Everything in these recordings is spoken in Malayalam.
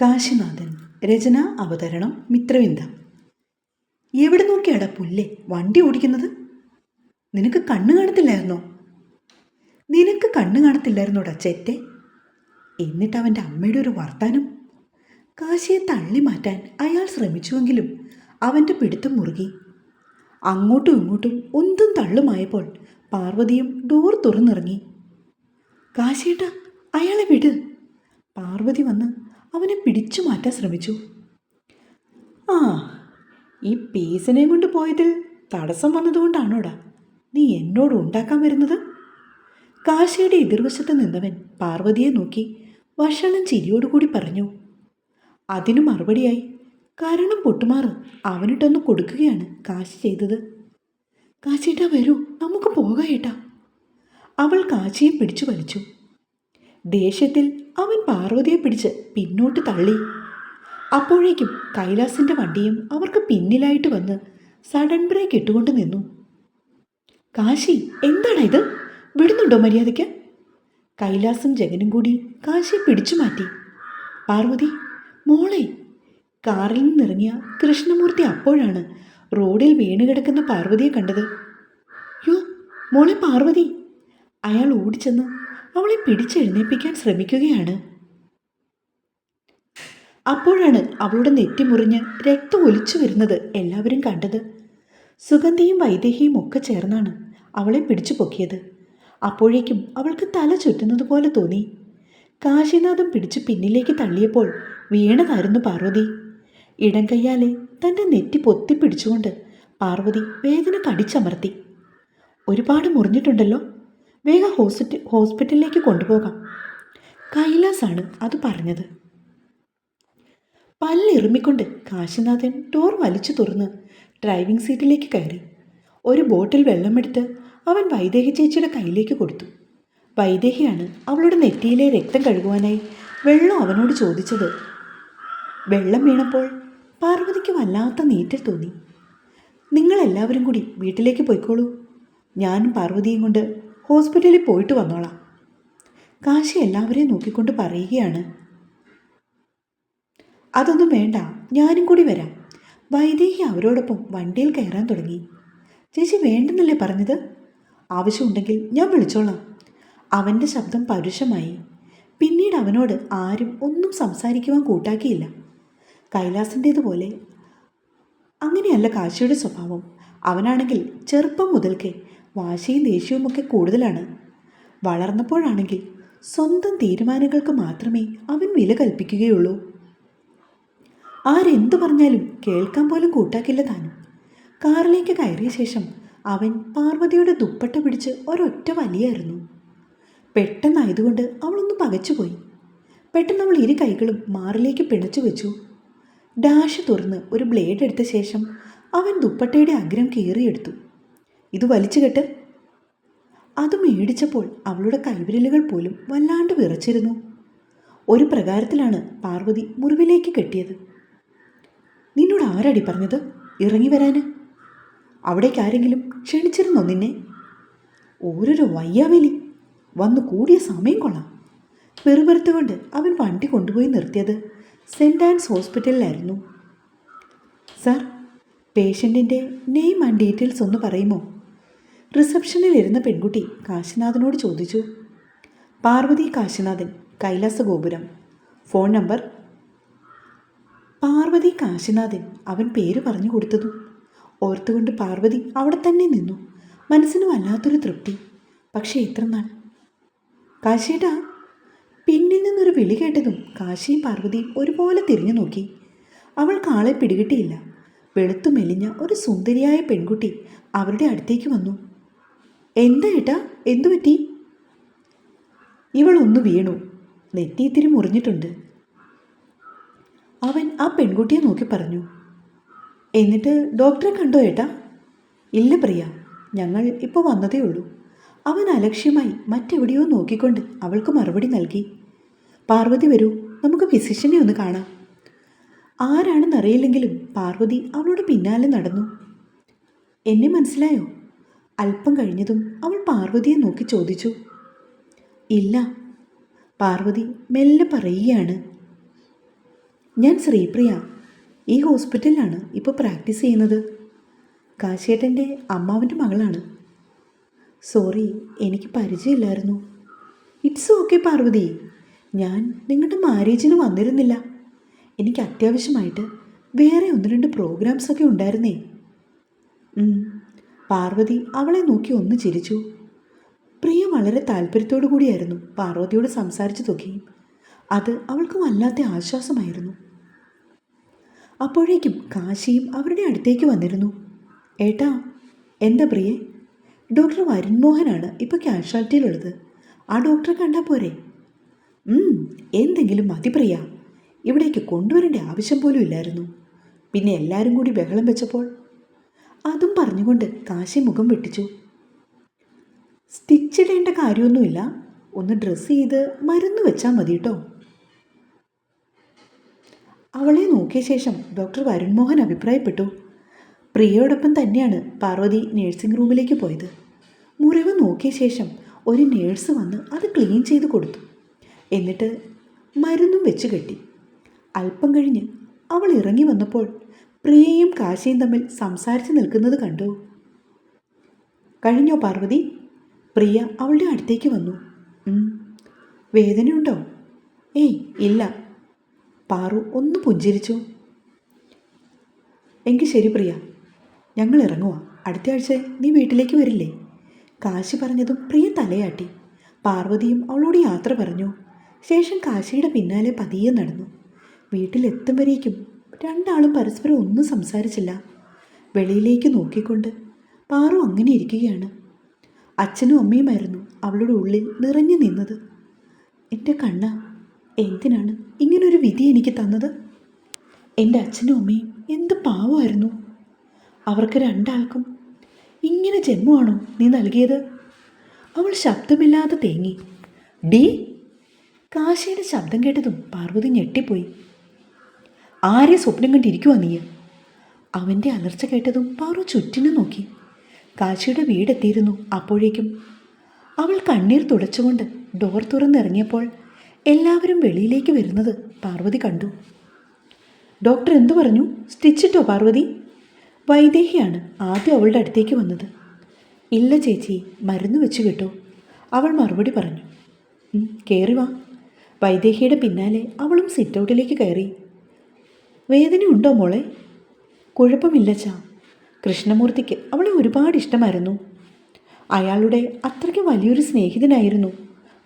കാശിനാഥൻ രചന അവതരണം മിത്രവിന്ദ. എവിടെ നോക്കിയാടാ പുല്ലേ? വണ്ടി ഓടിക്കുന്നത്? നിനക്ക് കണ്ണു കാണത്തില്ലായിരുന്നോ? നിനക്ക് കണ്ണു കാണത്തില്ലായിരുന്നോടാ ചെറ്റെ എന്നിട്ട് അവന്റെ അമ്മയുടെ ഒരു വർത്താനം? കാശിയെ തള്ളി മാറ്റാൻ അയാൾ ശ്രമിച്ചുവെങ്കിലും അവന്റെ പിടുത്തം മുറുകി. അങ്ങോട്ടും ഇങ്ങോട്ടും ഒന്നും തള്ളുമായപ്പോൾ പാർവതിയും ഡോർ തുറന്നിറങ്ങി. കാശിയേട്ടാ അയാളെ വിട്. പാർവതി വന്ന് അവനെ പിടിച്ചു മാറ്റാൻ ശ്രമിച്ചു. ആ ഈ പീസിനെ കൊണ്ട് പോയതിൽ തടസ്സം വന്നതുകൊണ്ടാണോടാ നീ എന്നോട് ഉണ്ടാക്കാൻ വരുന്നത്? കാശിയുടെ എതിർവശത്ത് നിന്നവൻ പാർവതിയെ നോക്കി വഷളൻ ചിരിയോടുകൂടി പറഞ്ഞു. അതിനു മറുപടിയായി കാരണം പൊട്ടുമാറ് അവനിട്ടൊന്ന് കൊടുക്കുകയാണ് കാശി ചെയ്തത്. കാശിയേട്ടാ വരൂ നമുക്ക് പോകാം ഏട്ടാ. അവൾ കാശിയെ പിടിച്ചു വലിച്ചു. ദേഷ്യത്തിൽ അവൻ പാർവതിയെ പിടിച്ച് പിന്നോട്ട് തള്ളി. അപ്പോഴേക്കും കൈലാസിന്റെ വണ്ടിയും അവർക്ക് പിന്നിലായിട്ട് വന്ന് സഡൻ ബ്രേക്ക് ഇട്ടുകൊണ്ട് നിന്നു. കാശി എന്താണ് ഇത്? വിടുന്നുണ്ടോ മര്യാദയ്ക്ക്? കൈലാസും ജഗനും കൂടി കാശിയെ പിടിച്ചു മാറ്റി. പാർവതി മോളെ. കാറിൽ നിന്നിറങ്ങിയ കൃഷ്ണമൂർത്തി അപ്പോഴാണ് റോഡിൽ വീണ് കിടക്കുന്ന പാർവതിയെ കണ്ടത്. യോ മോളെ പാർവതി. അയാൾ ഓടിച്ചെന്ന് അവളെ പിടിച്ചെഴുന്നേപ്പിക്കാൻ ശ്രമിക്കുകയാണ്. അപ്പോഴാണ് അവളുടെ നെറ്റി മുറിഞ്ഞ് രക്തം ഒലിച്ചു വരുന്നത് എല്ലാവരും കണ്ടത്. സുഗന്ധിയും വൈദേഹിയും ഒക്കെ ചേർന്നാണ് അവളെ പിടിച്ചു പൊക്കിയത്. അപ്പോഴേക്കും അവൾക്ക് തല ചുറ്റുന്നത് പോലെ തോന്നി. കാശിനാഥം പിടിച്ച് പിന്നിലേക്ക് തള്ളിയപ്പോൾ വീണതായിരുന്നു പാർവതി. ഇടം കയ്യാലെ തന്റെ നെറ്റി പൊത്തിപ്പിടിച്ചുകൊണ്ട് പാർവതി വേദന കടിച്ചമർത്തി. ഒരുപാട് മുറിഞ്ഞിട്ടുണ്ടല്ലോ വേഗം ഹോസ്പിറ്റൽ ഹോസ്പിറ്റലിലേക്ക് കൊണ്ടുപോകാം. കൈലാസാണ് അത് പറഞ്ഞത്. പല്ലെറുമിക്കൊണ്ട് കാശിനാഥൻ ടോർ വലിച്ചു തുറന്ന് ഡ്രൈവിംഗ് സീറ്റിലേക്ക് കയറി. ഒരു ബോട്ടിൽ വെള്ളമെടുത്ത് അവൻ വൈദേഹി ചേച്ചിയുടെ കയ്യിലേക്ക് കൊടുത്തു. വൈദേഹിയാണ് അവളുടെ നെറ്റിയിലെ രക്തം കഴുകുവാനായി വെള്ളം അവനോട് ചോദിച്ചത്. വെള്ളം വീണപ്പോൾ പാർവതിക്ക് വല്ലാത്ത നീറ്റൽ തോന്നി. നിങ്ങളെല്ലാവരും കൂടി വീട്ടിലേക്ക് പോയിക്കോളൂ. ഞാനും പാർവതിയും കൊണ്ട് ഹോസ്പിറ്റലിൽ പോയിട്ട് വന്നോളാം. കാശി എല്ലാവരെയും നോക്കിക്കൊണ്ട് പറയുകയാണ്. അതൊന്നും വേണ്ട ഞാനും കൂടി വരാം. വൈദേഹി അവരോടൊപ്പം വണ്ടിയിൽ കയറാൻ തുടങ്ങി. ചേച്ചി വേണ്ടെന്നല്ലേ പറഞ്ഞത്? ആവശ്യമുണ്ടെങ്കിൽ ഞാൻ വിളിച്ചോളാം. അവന്റെ ശബ്ദം പരുഷമായി. പിന്നീട് അവനോട് ആരും ഒന്നും സംസാരിക്കുവാൻ കൂട്ടാക്കിയില്ല. കൈലാസിന്റേതുപോലെ അങ്ങനെയല്ല കാശിയുടെ സ്വഭാവം. അവനാണെങ്കിൽ ചെറുപ്പം മുതൽക്കേ വാശിയും ദേഷ്യവുമൊക്കെ കൂടുതലാണ്. വളർന്നപ്പോഴാണെങ്കിൽ സ്വന്തം തീരുമാനങ്ങൾക്ക് മാത്രമേ അവൻ വില കൽപ്പിക്കുകയുള്ളൂ. ആരെന്തു പറഞ്ഞാലും കേൾക്കാൻ പോലും കൂട്ടാക്കില്ല താനും. കാറിലേക്ക് കയറിയ ശേഷം അവൻ പാർവതിയുടെ ദുപ്പട്ട പിടിച്ച് ഒരൊറ്റ വലിയായിരുന്നു. പെട്ടെന്നായതുകൊണ്ട് അവളൊന്ന് പകച്ചുപോയി. പെട്ടെന്ന് അവൾ ഇരു കൈകളും മാറിലേക്ക് പിണച്ചു വെച്ചു. ഡാഷ് തുറന്ന് ഒരു ബ്ലേഡ് എടുത്ത ശേഷം അവൻ ദുപ്പട്ടയുടെ അഗ്രം കീറിയെടുത്തു. ഇത് വലിച്ചു കെട്ട്. അത് മേടിച്ചപ്പോൾ അവളുടെ കൈവിരലുകൾ പോലും വല്ലാണ്ട് വിറച്ചിരുന്നു. ഒരു പ്രകാരത്തിലാണ് പാർവതി മുറിവിലേക്ക് കെട്ടിയത്. നിന്നോട് ആരടി പറഞ്ഞത്? ഇറങ്ങി വരാന്? അവിടേക്ക് ആരെങ്കിലും ക്ഷണിച്ചിരുന്നോ നിന്നെ? ഓരോരോ വയ്യാവേലി. വന്നു കൂടിയ സമയം കൊള്ളാം. പെറുപെറുത്തുകൊണ്ട് അവൻ വണ്ടി കൊണ്ടുപോയി നിർത്തിയത് സെന്റ് ആൻസ് ഹോസ്പിറ്റലിലായിരുന്നു. സാർ പേഷ്യന്റിന്റെ നെയിം ആൻഡ് ഡീറ്റെയിൽസ് ഒന്ന് പറയുമോ? റിസപ്ഷനിൽ ഇരുന്ന പെൺകുട്ടി കാശിനാഥനോട് ചോദിച്ചു. പാർവതി കാശിനാഥൻ കൈലാസ ഗോപുരം ഫോൺ നമ്പർ? പാർവതി കാശിനാഥൻ അവൻ പേര് പറഞ്ഞു കൊടുത്തതും. ഓർത്തുകൊണ്ട് പാർവതി അവിടെ തന്നെ നിന്നു. മനസ്സിന് വല്ലാത്തൊരു തൃപ്തി. പക്ഷേ എത്ര നാൾ. കാശിയേട്ടാ പിന്നിൽ നിന്നൊരു വിളി കേട്ടതും കാശിയും പാർവതിയും ഒരുപോലെ തിരിഞ്ഞു നോക്കി. അവൾ ആളെ പിടികിട്ടിയില്ല. വെളുത്തു മെലിഞ്ഞ ഒരു സുന്ദരിയായ പെൺകുട്ടി അവരുടെ അടുത്തേക്ക് വന്നു. എന്താ ഏട്ടാ? എന്തു പറ്റി? ഇവൾ ഒന്ന് വീണു. നെറ്റി ഇത്തിരി മുറിഞ്ഞിട്ടുണ്ട്. അവൻ ആ പെൺകുട്ടിയെ നോക്കി പറഞ്ഞു. എന്നിട്ട് ഡോക്ടറെ കണ്ടോ ഏട്ടാ? ഇല്ല പ്രിയ. ഞങ്ങൾ ഇപ്പോൾ വന്നതേ ഉള്ളൂ. അവൻ അലക്ഷ്യമായി മറ്റെവിടെയോ നോക്കിക്കൊണ്ട് അവൾക്ക് മറുപടി നൽകി. പാർവതി വരൂ നമുക്ക് ഫിസിഷ്യനെ ഒന്ന് കാണാം. ആരാണെന്നറിയില്ലെങ്കിലും പാർവതി അവളോട് പിന്നാലെ നടന്നു. എന്നെ മനസ്സിലായോ? അല്പം കഴിഞ്ഞതും അവൾ പാർവതിയെ നോക്കി ചോദിച്ചു. ഇല്ല പാർവതി മെല്ലെ പറയുകയാണ്. ഞാൻ ശ്രീപ്രിയ ഈ ഹോസ്പിറ്റലിലാണ് ഇപ്പോൾ പ്രാക്ടീസ് ചെയ്യുന്നത്. കാശേട്ടന്റെ അമ്മാവന്റെ മകളാണ്. സോറി എനിക്ക് പരിചയമില്ലായിരുന്നു. ഇറ്റ്സ് ഓക്കെ പാർവതി ഞാൻ നിങ്ങളുടെ മാരേജിന് വന്നിരുന്നില്ല. എനിക്ക് അത്യാവശ്യമായിട്ട് വേറെ ഒന്ന് രണ്ട് പ്രോഗ്രാംസൊക്കെ ഉണ്ടായിരുന്നേ. പാർവതി അവളെ നോക്കി ഒന്ന് ചിരിച്ചു. പ്രിയ വളരെ താല്പര്യത്തോടു കൂടിയായിരുന്നു പാർവതിയോട് സംസാരിച്ചു തുകയും അത് അവൾക്ക് വല്ലാത്ത ആശ്വാസമായിരുന്നു. അപ്പോഴേക്കും കാശിയും അവരുടെ അടുത്തേക്ക് വന്നിരുന്നു. ഏട്ടാ എന്താ പ്രിയെ? ഡോക്ടർ വരുൺ മോഹനാണ് ഇപ്പോൾ കാഷ്വാലിറ്റിയിലുള്ളത്. ആ ഡോക്ടറെ കണ്ടാൽ പോരെ? എന്തെങ്കിലും മതി പ്രിയ. ഇവിടേക്ക് കൊണ്ടുവരേണ്ട ആവശ്യം പോലും ഇല്ലായിരുന്നു. പിന്നെ എല്ലാവരും കൂടി ബഹളം വെച്ചപ്പോൾ അതും പറഞ്ഞുകൊണ്ട് കാശി മുഖം വെട്ടിച്ചു. സ്റ്റിച്ചിടേണ്ട കാര്യമൊന്നുമില്ല. ഒന്ന് ഡ്രസ്സ് ചെയ്ത് മരുന്ന് വെച്ചാൽ മതി കേട്ടോ അവളെ നോക്കിയ ശേഷം ഡോക്ടർ വരുൺ മോഹൻ അഭിപ്രായപ്പെട്ടു. പ്രിയയോടൊപ്പം തന്നെയാണ് പാർവതി നേഴ്സിംഗ് റൂമിലേക്ക് പോയത്. മുറിവ് നോക്കിയ ശേഷം ഒരു നേഴ്സ് വന്ന് അത് ക്ലീൻ ചെയ്ത് കൊടുത്തു. എന്നിട്ട് മരുന്നും വെച്ച് കെട്ടി. അല്പം കഴിഞ്ഞ് അവൾ ഇറങ്ങി വന്നപ്പോൾ പ്രിയയും കാശിയും തമ്മിൽ സംസാരിച്ചു നിൽക്കുന്നത് കണ്ടു. കഴിഞ്ഞോ പാർവതി? പ്രിയ അവളുടെ അടുത്തേക്ക് വന്നു. "ഉം. വേദനയുണ്ടോ? ഏയ് ഇല്ല. പാറു ഒന്ന് പുഞ്ചിരിച്ചു. എങ്കിൽ ശരി പ്രിയ. ഞങ്ങൾ ഇറങ്ങുക അടുത്ത ആഴ്ച നീ വീട്ടിലേക്ക് വരില്ലേ? കാശി പറഞ്ഞതും പ്രിയ തലയാട്ടി. പാർവതിയും അവളോട് യാത്ര പറഞ്ഞു. ശേഷം കാശിയുടെ പിന്നാലെ പതിയെ നടന്നു. വീട്ടിലെത്തും വരേക്കും രണ്ടാളും പരസ്പരം ഒന്നും സംസാരിച്ചില്ല. വെളിയിലേക്ക് നോക്കിക്കൊണ്ട് പാറു അങ്ങനെ ഇരിക്കുകയാണ്. അച്ഛനും അമ്മയുമായിരുന്നു അവളുടെ ഉള്ളിൽ നിറഞ്ഞു നിന്നത്. എന്റെ കണ്ണ എന്തിനാണ് ഇങ്ങനൊരു വിധി എനിക്ക് തന്നത്? എന്റെ അച്ഛനും അമ്മയും എന്ത് പാവമായിരുന്നു? അവർക്ക് രണ്ടാൾക്കും ഇങ്ങനെ ജന്മമാണോ നീ നൽകിയത്? അവൾ ശബ്ദമില്ലാതെ തേങ്ങി. ഡി? കാശിയുടെ ശബ്ദം കേട്ടതും പാർവതി ഞെട്ടിപ്പോയി. ആരെ സ്വപ്നം കണ്ടിരിക്കുവാ നീ? അവന്റെ അലർച്ച കേട്ടതും പാറു ചുറ്റിനു നോക്കി. കാശിയുടെ വീടെത്തിയിരുന്നു. അപ്പോഴേക്കും അവൾ കണ്ണീർ തുടച്ചുകൊണ്ട് ഡോർ തുറന്നിറങ്ങിയപ്പോൾ എല്ലാവരും വെളിയിലേക്ക് വരുന്നത് പാർവതി കണ്ടു. ഡോക്ടർ എന്തു പറഞ്ഞു? സ്റ്റിച്ചിട്ടോ പാർവതി? വൈദേഹിയാണ്. ആദ്യം അവളുടെ അടുത്തേക്ക് വന്നത്. ഇല്ല ചേച്ചി മരുന്ന് വെച്ച് കിട്ടോ. അവൾ മറുപടി പറഞ്ഞു. കയറി വാ. വൈദേഹിയുടെ പിന്നാലെ അവളും സിറ്റൗട്ടിലേക്ക് കയറി. വേദനയുണ്ടോ മോളെ? കുഴപ്പമില്ല ചാ. കൃഷ്ണമൂർത്തിക്ക് അവളെ ഒരുപാട് ഇഷ്ടമായിരുന്നു. അയാളുടെ അത്രയ്ക്ക് വലിയൊരു സ്നേഹിതനായിരുന്നു.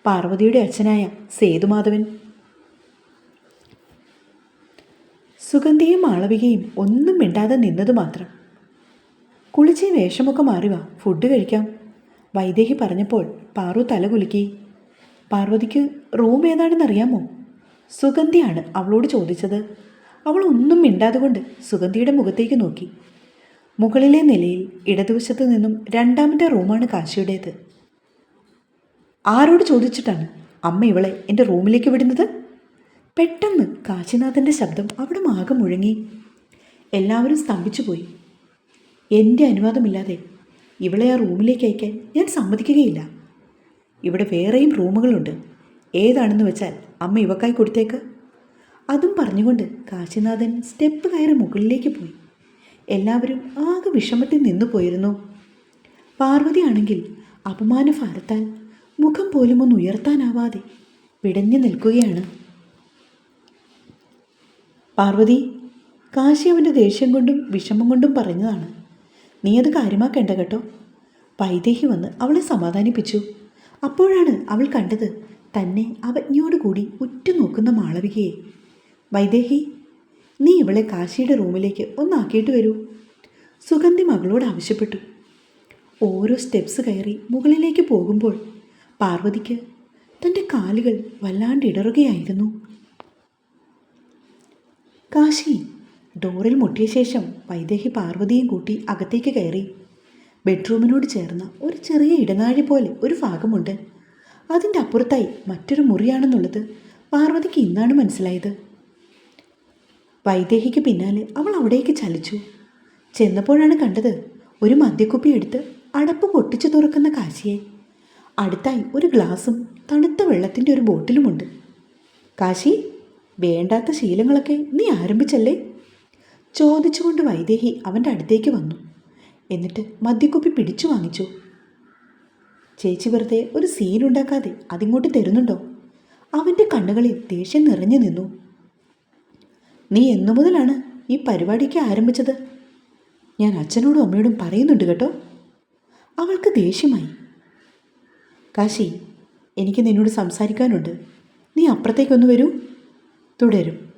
പാർവതിയുടെ അച്ഛനായ സേതുമാധവൻ. സുഗന്ധിയും മാളവികയും ഒന്നും മിണ്ടാതെ നിന്നത് മാത്രം. കുളിച്ച് വേഷമൊക്കെ മാറിവ ഫുഡ് കഴിക്കാം. വൈദേഹി പറഞ്ഞപ്പോൾ പാറു തല കുലുക്കി. പാർവതിക്ക് റൂം ഏതാണെന്നറിയാമോ? സുഗന്ധിയാണ് അവളോട് ചോദിച്ചത്. അവൾ ഒന്നും മിണ്ടാതെ കൊണ്ട് സുഗന്ധിയുടെ മുഖത്തേക്ക് നോക്കി. മുകളിലെ നിലയിൽ ഇടതുവശത്ത് നിന്നും രണ്ടാമത്തെ റൂമാണ് കാശിയുടേത്. ആരോട് ചോദിച്ചിട്ടാണ് അമ്മ ഇവളെ എന്റെ റൂമിലേക്ക് വിടുന്നത്? പെട്ടെന്ന് കാശിനാഥന്റെ ശബ്ദം അവിടെ ആകെ മുഴങ്ങി. എല്ലാവരും സ്തംഭിച്ചു പോയി. എന്റെ അനുവാദമില്ലാതെ ഇവളെ ആ റൂമിലേക്ക് അയക്കാൻ ഞാൻ സമ്മതിക്കുകയില്ല. ഇവിടെ വേറെയും റൂമുകളുണ്ട്. ഏതാണെന്ന് വെച്ചാൽ അമ്മ ഇവക്കായി കൊടുത്തേക്ക്. അതും പറഞ്ഞുകൊണ്ട് കാശിനാഥൻ സ്റ്റെപ്പ് കയറി മുകളിലേക്ക് പോയി. എല്ലാവരും ആകെ വിഷമത്തിൽ നിന്നു പോയിരുന്നു. പാർവതിയാണെങ്കിൽ അപമാനഭാരത്താൽ മുഖം പോലും ഒന്ന് ഉയർത്താനാവാതെ പിടഞ്ഞു നിൽക്കുകയാണ്. പാർവതി കാശി അവന്റെ ദേഷ്യം കൊണ്ടും വിഷമം കൊണ്ടും പറഞ്ഞതാണ്. നീ അത് കാര്യമാക്കേണ്ട കേട്ടോ. വൈദേഹി വന്ന് അവളെ സമാധാനിപ്പിച്ചു. അപ്പോഴാണ് അവൾ കണ്ടത് തന്നെ അവജ്ഞയോടുകൂടി ഉറ്റുനോക്കുന്ന മാളവികയെ. വൈദേഹി നീ ഇവളെ കാശിയുടെ റൂമിലേക്ക് ഒന്നാക്കിയിട്ട് വരൂ. സുഗന്ധി മകളോട് ആവശ്യപ്പെട്ടു. ഓരോ സ്റ്റെപ്സ് കയറി മുകളിലേക്ക് പോകുമ്പോൾ പാർവതിക്ക് തന്റെ കാലുകൾ വല്ലാണ്ട് ഇടറുകയായിരുന്നു. കാശി ഡോറിൽ മുട്ടിയ ശേഷം വൈദേഹി പാർവതിയും കൂട്ടി അകത്തേക്ക് കയറി. ബെഡ്റൂമിനോട് ചേർന്ന ഒരു ചെറിയ ഇടനാഴി പോലെ ഒരു ഭാഗമുണ്ട്. അതിന്റെ അപ്പുറത്തായി മറ്റൊരു മുറിയാണെന്നുള്ളത് പാർവതിക്ക് ഇന്നാണ് മനസ്സിലായത്. വൈദേഹിക്ക് പിന്നാലെ അവൾ അവിടേക്ക് ചലിച്ചു. ചെന്നപ്പോഴാണ് കണ്ടത് ഒരു മദ്യക്കുപ്പി എടുത്ത് അടപ്പ് പൊട്ടിച്ചു തുറക്കുന്ന കാശിയെ. അടുത്തായി ഒരു ഗ്ലാസും തണുത്ത വെള്ളത്തിന്റെ ഒരു ബോട്ടിലുമുണ്ട്. കാശി വേണ്ടാത്ത ശീലങ്ങളൊക്കെ നീ ആരംഭിച്ചല്ലേ? ചോദിച്ചുകൊണ്ട് വൈദേഹി അവന്റെ അടുത്തേക്ക് വന്നു. എന്നിട്ട് മദ്യക്കുപ്പി പിടിച്ചു വാങ്ങിച്ചു. ചേച്ചി വെറുതെ ഒരു സീനുണ്ടാക്കാതെ അതിങ്ങോട്ട് തരുന്നുണ്ടോ? അവന്റെ കണ്ണുകളിൽ ദേഷ്യം നിറഞ്ഞു നിന്നു. നീ എന്നു മുതലാണ് ഈ പരിപാടിക്ക് ആരംഭിച്ചത്? ഞാൻ അച്ഛനോടും അമ്മയോടും പറയുന്നുണ്ട് കേട്ടോ. അവൾക്ക് ദേഷ്യമായി. കാശി എനിക്ക് നിന്നോട് സംസാരിക്കാനുണ്ട്. നീ അപ്പുറത്തേക്കൊന്ന് വരൂ. തുടരും.